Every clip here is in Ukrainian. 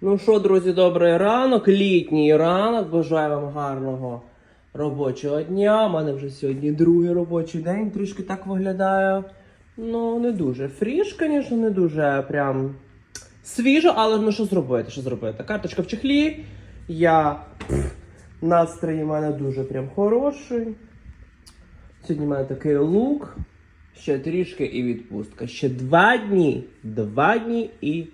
Ну що, друзі, добрий ранок, літній ранок. Бажаю вам гарного робочого дня. У мене вже сьогодні другий робочий день. Трішки так виглядає. Ну, не дуже. Фріш, звісно, не дуже прям свіжо, але ну що зробити? Що зробити? Карточка в чехлі. Я настрій у мене дуже прям хороший. Сьогодні в мене такий лук. Ще трішки і відпустка. Ще два дні. Два дні і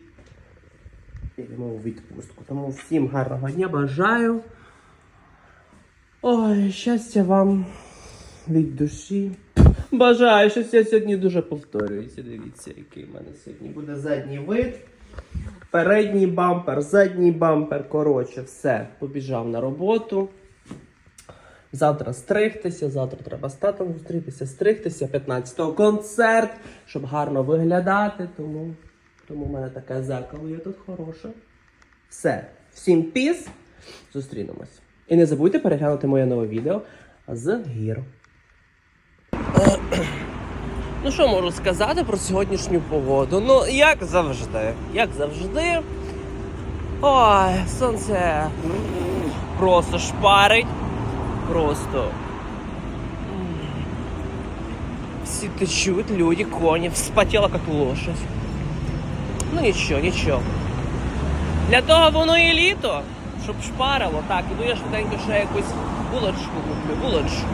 йдемо у відпустку. Тому всім гарного дня бажаю. Ой, щастя вам від душі. Бажаю, щось я сьогодні дуже повторююся. Дивіться, який в мене сьогодні буде задній вид. Передній бампер, задній бампер. Коротше, все, побіжав на роботу. Завтра стригтися, завтра треба з татом зустрітися, стригтися, 15-го концерт, щоб гарно виглядати. Тому, тому в мене таке зеркало є тут хороше. Все, всім піс. Зустрінемось. І не забудьте переглянути моє нове відео з гір. Ну що можу сказати про сьогоднішню погоду? Ну, як завжди. Як завжди. Ой, сонце просто шпарить. Просто. Всі течуть, люди, коні, вспотіла як лошадь. Ну нічого, нічого. Для того воно і літо, щоб шпарило. Так, іду я швиденько ще якусь булочку куплю, булочку.